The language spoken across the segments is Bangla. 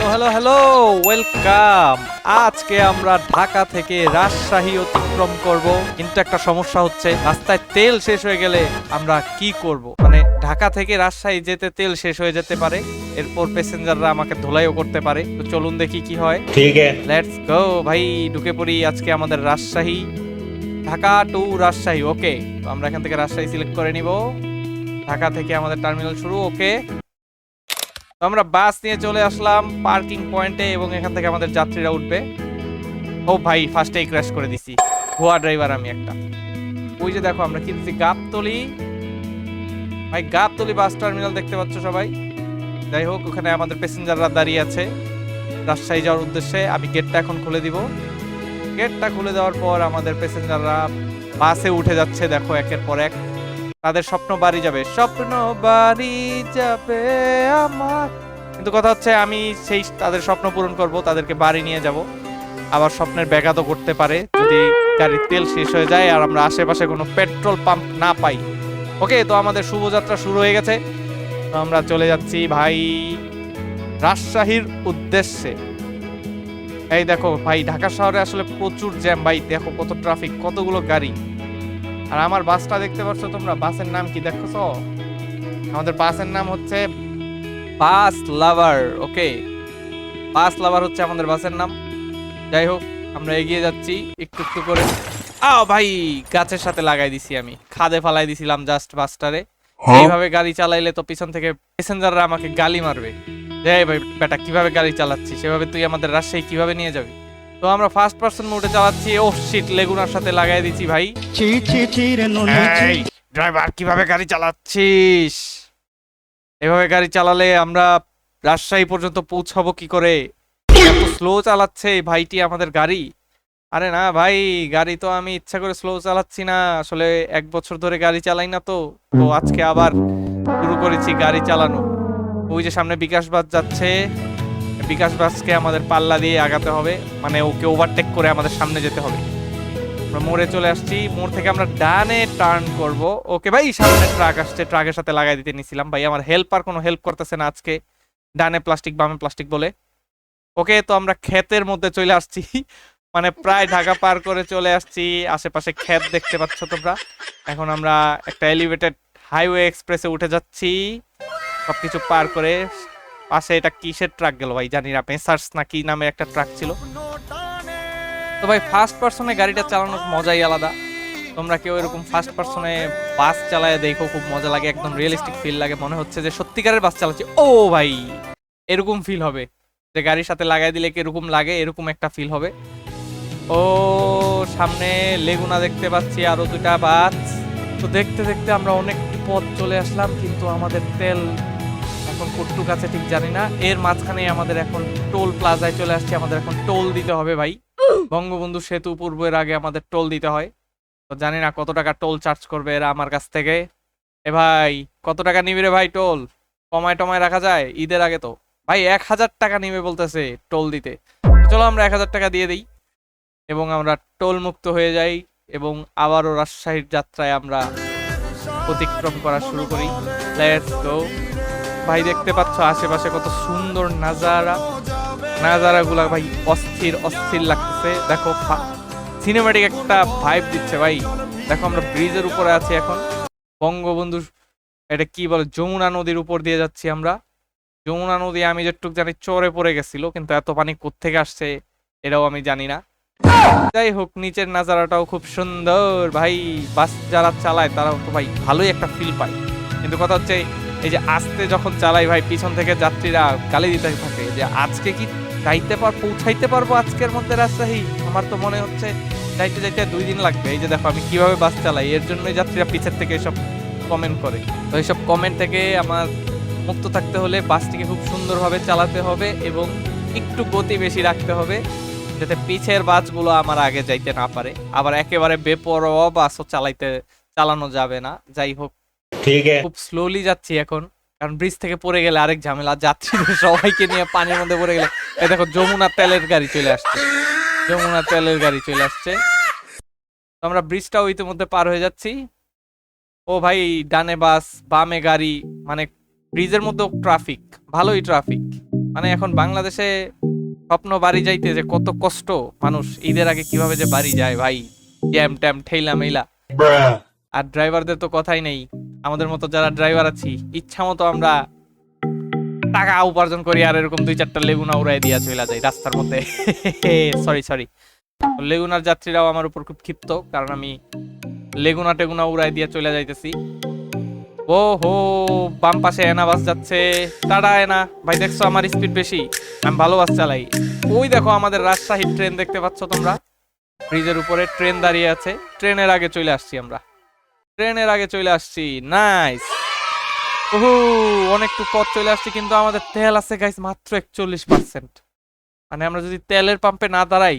হ্যালো হ্যালো হ্যালো ওয়েলকাম আজকে আমরা ঢাকা থেকে রাজশাহী অতিক্রম করব। কিন্তু একটা সমস্যা হচ্ছে রাস্তায় তেল শেষ হয়ে গেলে আমরা কি করব? মানে ঢাকা থেকে রাজশাহী যেতে তেল শেষ হয়ে যেতে পারে এরপর প্যাসেঞ্জাররা আমাকে ধোলাইও করতে পারে। তো চলুন দেখি কি হয়। ঠিক আছে। লেটস গো ভাই ঢুকে পড়ি আজকে আমাদের রাজশাহী। ঢাকা টু রাজশাহী ওকে তো আমরা এখান থেকে রাজশাহী সিলেক্ট করে নিব। ঢাকা থেকে আমাদের টার্মিনাল শুরু ওকে তো আমরা বাস নিয়ে চলে আসলাম পার্কিং পয়েন্টে এবং এখান থেকে আমাদের যাত্রীরা উঠবে। ও ভাই ফার্স্টেই ক্র্যাশ করে দিছি। ভুয়া ড্রাইভার আমি একটা। ওই যে দেখো, আমরা কিনছি গাবতলি। ভাই, গাবতলি বাস টার্মিনাল দেখতে পাচ্ছ সবাই? যাই হোক, ওখানে আমাদের প্যাসেঞ্জাররা দাঁড়িয়ে আছে। রাজশাহী যাওয়ার উদ্দেশ্যে আমি গেটটা এখন খুলে দিব। গেটটা খুলে দেওয়ার পর আমাদের প্যাসেঞ্জাররা বাসে উঠে যাচ্ছে, দেখো একের পর এক। তাদের স্বপ্ন বাড়ি যাবে। স্বপ্ন বাড়ি যাবে আমার। কিন্তু কথা হচ্ছে, আমি সেই তাদের স্বপ্ন পূরণ করব, তাদেরকে বাড়ি নিয়ে যাব। আবার স্বপ্নের ব্যাঘাতও করতে পারে, যদি গাড়ির তেল শেষ হয়ে যায় আর আমরা আশেপাশে কোনো পেট্রোল পাম্প না পাই। ওকে, তো আমাদের শুভযাত্রা শুরু হয়ে গেছে। তো আমরা চলে যাচ্ছি ভাই রাজশাহীর উদ্দেশ্যে। এই দেখো ভাই, ঢাকা শহরে আসলে প্রচুর জ্যাম ভাই। দেখো কত ট্রাফিক কতগুলো গাড়ি। আর আমার বাসটা দেখতে পাচ্ছ তোমরা? বাসের নাম কি দেখছ? আমাদের বাসের নাম হচ্ছে বাস লাভার ওকে? বাস লাভার হচ্ছে আমাদের বাসের নাম। যাই হোক আমরা এগিয়ে যাচ্ছি একটু একটু করে। আও ভাই গাছের সাথে লাগাই দিছি আমি। খাদে ফালাই দিছিলাম জাস্ট বাসটারে এইভাবে গাড়ি চালাইলে তো পিছন থেকে প্যাসেঞ্জাররা আমাকে গালি মারবে। যে "এই ভাই বেটা কীভাবে গাড়ি চালাচ্ছিস? সেভাবে তুই আমাদের রাজশাহী কীভাবে নিয়ে যাবি? তো আমরা ফার্স্ট পার্সন মোডে চালাচ্ছি। ও শিট লেগুনার সাথে লাগাই দিছি ভাই। চি চি চি রে নুনি এই ড্রাইভার কীভাবে গাড়ি চালাচ্ছিস? এভাবে গাড়ি চালালে আমরা রাজশাহী পর্যন্ত পৌঁছাবো কি করে? এত স্লো চালাচ্ছে এই ভাইটি আমাদের গাড়ি। আরে না ভাই গাড়ি তো আমি ইচ্ছা করে স্লো চালাচ্ছি না। আসলে এক বছর ধরে গাড়ি চালাই না তো। তো আজকে আবার শুরু করেছি গাড়ি চালানো। ওই যে সামনে বিকাশ বাস যাচ্ছে। বিকাশ বাসকে আমাদের পাল্লা দিয়ে আগাতে হবে। মানে ওকে ওভারটেক করে আমাদের সামনে যেতে হবে। আমরা মোড়ে চলে আসছি। মোড় থেকে আমরা ডানে টার্ন করব। ওকে ভাই, সামনে ট্রাক আসছে। ট্রাকের সাথে লাগাই দিতে নিছিলাম। ভাই, আমার হেল্পার কোনো হেল্প করতেছে না আজকে। ডানে প্লাস্টিক বামে প্লাস্টিক বলে। ওকে, তো আমরা ক্ষেতের মধ্যে চলে আসছি। মানে প্রায় ঢাকা পার করে চলে আসছি। আশেপাশে ক্ষেত দেখতে পাচ্ছ তোমরা। এখন আমরা একটা এলিভেটেড হাইওয়ে এক্সপ্রেসে উঠে যাচ্ছি। সবকিছু পার করে পাশে এটা কিসের ট্রাক গেল ভাই? জানি না পেসার্স না কি নামে একটা ট্রাক ছিল। তো ভাই ফার্স্ট পার্সনে গাড়িটা চালানোর মজাই আলাদা। তোমরা কেউ এরকম ফার্স্ট পার্সনে বাস চালায় দেখো, খুব মজা লাগে, একদম রিয়েলিস্টিক ফিল লাগে। মনে হচ্ছে যে সত্যিকারের বাস চালাচ্ছি। ও ভাই, এরকম ফিল হবে। যে গাড়ির সাথে লাগাই দিলে কীরকম লাগে, এরকম একটা ফিল হবে। ও, সামনে লেগুনা দেখতে পাচ্ছি, আরও দুটা বাস তো দেখতে দেখতে আমরা অনেক পথ চলে আসলাম, কিন্তু আমাদের তেল এখন কট্টু কাছে ঠিক জানি না। এর মাঝখানে আমাদের এখন টোল প্লাজায় চলে আসছে, আমাদের এখন টোল দিতে হবে ভাই। বঙ্গবন্ধু সেতু পূর্বের আগে আমাদের টোল দিতে হয়। তো জানি না কত টাকা টোল চার্জ করবে এরা আমার কাছ থেকে। এ ভাই, কত টাকা নিবি রে ভাই টোল? কমায় টমায় রাখা যায়? ঈদের আগে তো। ভাই, এক হাজার টাকা নিবে বলতেছে টোল দিতে। চলো আমরা এক হাজার টাকা দিয়ে দিই। এবং আমরা টোল মুক্ত হয়ে যাই এবং আবারও রাজশাহীর যাত্রায় আমরা অতিক্রম করা শুরু করি। লেটস গো ভাই, দেখতে পাচ্ছ আশেপাশে কত সুন্দর নাজারা। নাজারা গুলা ভাই অস্থির অস্থির লাগতেছে। দেখো সিনেমাটিক একটা ভাইব দিচ্ছে ভাই। দেখো, আমরা ব্রিজের উপরে আছি এখন। বঙ্গবন্ধু, এটা কি বলে, যমুনা নদীর উপর দিয়ে যাচ্ছি আমরা। যমুনা নদী আমি যেটুক জানি চরে পড়ে গেছিল, কিন্তু এত পানি কোত্থেকে আসছে এটাও আমি জানি না। যাই হোক, নিচের নাজারাটাও খুব সুন্দর। ভাই, বাস যারা চালায়, তারাও তো ভাই ভালোই একটা ফিল পায়। কিন্তু কথা হচ্ছে এই যে আস্তে যখন চালাই ভাই, পিছন থেকে যাত্রীরা গালি দিতে থাকে, যে আজকে কি যাইতে পার, পৌঁছাইতে পারব আজকের মধ্যে রাজশাহী? আমার তো মনে হচ্ছে যাইতে যাইতে দুই দিন লাগবে। এই যে দেখো, আমি কীভাবে বাস চালাই, এর জন্যই যাত্রীরা পিছের থেকে এসব কমেন্ট করে। তো এইসব কমেন্ট থেকে আমার মুক্ত থাকতে হলে বাসটিকে খুব সুন্দরভাবে চালাতে হবে এবং একটু গতি বেশি রাখতে হবে, যাতে পিছের বাসগুলো আমার আগে যাইতে না পারে। আবার একেবারে বেপরোয়া বাসও চালাইতে, চালানো যাবে না। যাই হোক ঠিক আছে। খুব স্লোলি যাচ্ছি এখন। কারণ ব্রিজ থেকে পড়ে গেলে আরেক ঝামেলা যাত্রীদের সবাইকে নিয়ে পানির মধ্যে পড়ে গেলে। এই দেখো যমুনা তেলের গাড়ি চলে আসছে। যমুনা তেলের গাড়ি চলে আসছে। আমরা ব্রিজটাও ইতিমধ্যে পার হয়ে যাচ্ছি। ও ভাই ডানে বাস বামে গাড়ি মানে ব্রিজের মধ্যেও ট্রাফিক ভালোই ট্রাফিক মানে এখন বাংলাদেশে স্বপ্ন বাড়ি যাইতে যে কত কষ্ট মানুষ ঈদের আগে কীভাবে যে বাড়ি যায় ভাই। জ্যাম ট্যাম ঠেলা মেলা আর ড্রাইভারদের তো কথাই নেই। আমাদের মতো যারা ড্রাইভার আছি, ইচ্ছা মতো আমরা টাকা উপার্জন করি আর এরকম দুই চারটা লেগুনা উড়াই দিয়া চলে যায় রাস্তার মধ্যে। সরি সরি লেগুনার যাত্রীরাও আমার উপর খুব ক্ষিপ্ত, কারণ আমি লেগুনা টেগুনা উড়াই দিয়ে চলে যাইতেছি। ও হো বাম পাশে এনা বাস যাচ্ছে। টাটা, এনা। ভাই, দেখছ আমার স্পিড বেশি? আমি ভালো বাস চালাই। ওই দেখো আমাদের রাজশাহী ট্রেন দেখতে পাচ্ছ তোমরা। ব্রিজের উপরে ট্রেন দাঁড়িয়ে আছে। ট্রেনের আগে চলে আসছি আমরা। ট্রেনের আগে চলে আসছি। নাইস ওহু, অনেকটু পথ চলে আসছি, কিন্তু আমাদের তেল আছে গাইস মাত্র একচল্লিশ পার্সেন্ট মানে আমরা যদি তেলের পাম্পে না দাঁড়াই,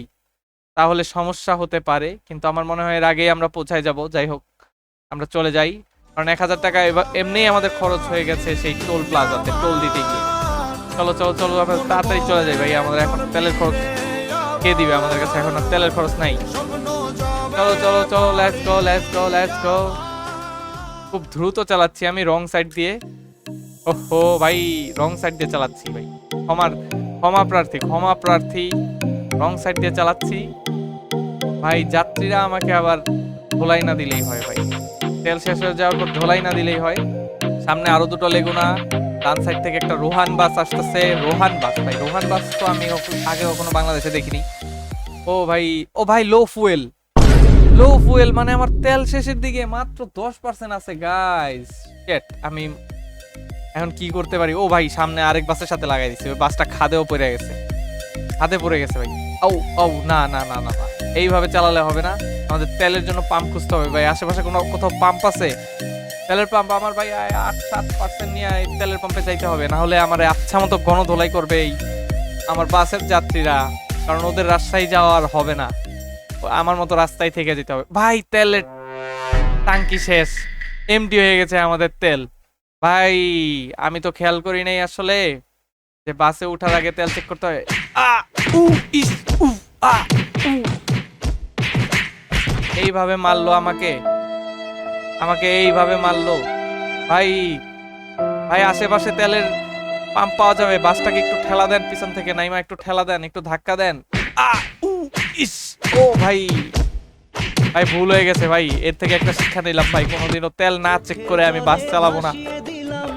তাহলে সমস্যা হতে পারে, কিন্তু আমার মনে হয় এর আগেই আমরা পৌঁছায় যাব। যাই হোক, আমরা চলে যাই। কারণ এক হাজার টাকা এমনিই আমাদের খরচ হয়ে গেছে সেই টোল প্লাজাতে, টোল দিতে গিয়ে। চলো চলো চলো, আমরা তাড়াতাড়ি চলে যাই ভাই, আমাদের এখন তেলের খরচ কে দিবে? আমাদের কাছে এখন আর তেলের খরচ নাই। চলো চলো চলো let's go let's go let's go খুব দ্রুত চালাচ্ছি আমি রং সাইড দিয়ে। ওহো, ভাই, রং সাইড দিয়ে চালাচ্ছি, ভাই। ক্ষমার ক্ষমা প্রার্থী ক্ষমা প্রার্থী। রং সাইড দিয়ে চালাচ্ছি। ভাই, যাত্রীরা আমাকে আবার ধোলাই না দিলেই হয়, ভাই। তেল শেষ হয়ে যাওয়ার পর ধোলাই না দিলেই হয়। সামনে আরও দুটো লেগুনা, ডান সাইড থেকে একটা রোহান বাস আসতেছে। রোহান বাস, ভাই, রোহান বাস তো আমি আগে কখনো বাংলাদেশে দেখিনি। ও, ভাই ও, ভাই লো ফুয়েল লো ফুয়েল মানে আমার তেল শেষের দিকে মাত্র দশ পার্সেন্ট আছে গাইস আমি এখন কি করতে পারি? ও ভাই, সামনে আরেক বাসের সাথে লাগাই দিছি। ওই বাসটা খাদেও পড়ে গেছে। খাদে পড়ে গেছে ভাই। ও ও না না না না। এইভাবে চালালে হবে না। আমাদের তেলের জন্য পাম্প খুঁজতে হবে ভাই। আশেপাশে কোনো কোথাও পাম্প আছে? তেলের পাম্প আমার ভাই আট সাত পার্সেন্ট নিয়ে তেলের পাম্পে যাইতে হবে। না হলে আমার আচ্ছা মতো গণধোলাই করবে এই আমার বাসের যাত্রীরা। কারণ ওদের রাস্তায় যাওয়া আর হবে না। আমার মতো রাস্তায় থেকে যেতে হবে। ভাই, তেলের টাঙ্কি শেষ। এমটি হয়ে গেছে আমাদের তেল। ভাই, আমি তো খেয়াল করি নাই আসলে যে বাসে ওঠার আগে তেল চেক করতে উ। এইভাবে মারলো আমাকে। আমাকে এইভাবে মারলো। ভাই ভাই, আশেপাশে তেলের পাম্প পাওয়া যাবে। বাসটাকে একটু ঠেলা দেন পিছন থেকে। নাইমা, একটু ঠেলা দেন, একটু ধাক্কা দেন। আ, উ ইস! ও ভাই ভাই ভুল হয়ে গেছে ভাই। এর থেকে একটা শিক্ষা নিলাম ভাই, কোনোদিনও তেল না চেক করে আমি বাস চালাবো না।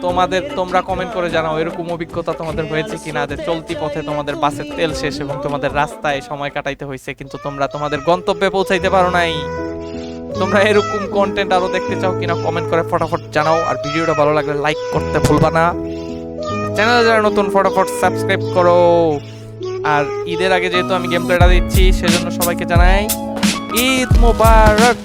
তোমাদের তোমরা কমেন্ট করে জানাও এরকম অভিজ্ঞতা তোমাদের হয়েছে কিনা, যে চলতি পথে তোমাদের বাসের তেল শেষ এবং তোমাদের রাস্তায় সময় কাটাইতে হয়েছে, কিন্তু তোমরা তোমাদের গন্তব্যে পৌঁছাইতে পারো নাই। তোমরা এরকম কন্টেন্ট আরও দেখতে চাও কিনা কমেন্ট করে ফটাফট জানাও। আর ভিডিওটা ভালো লাগলে লাইক করতে ভুলবা না। চ্যানেলে যারা নতুন, ফটাফট সাবস্ক্রাইব করো। আর ঈদের আগে যেহেতু আমি গেম প্লেটা দিচ্ছি সেজন্য সবাইকে জানাই ঈদ মোবারক।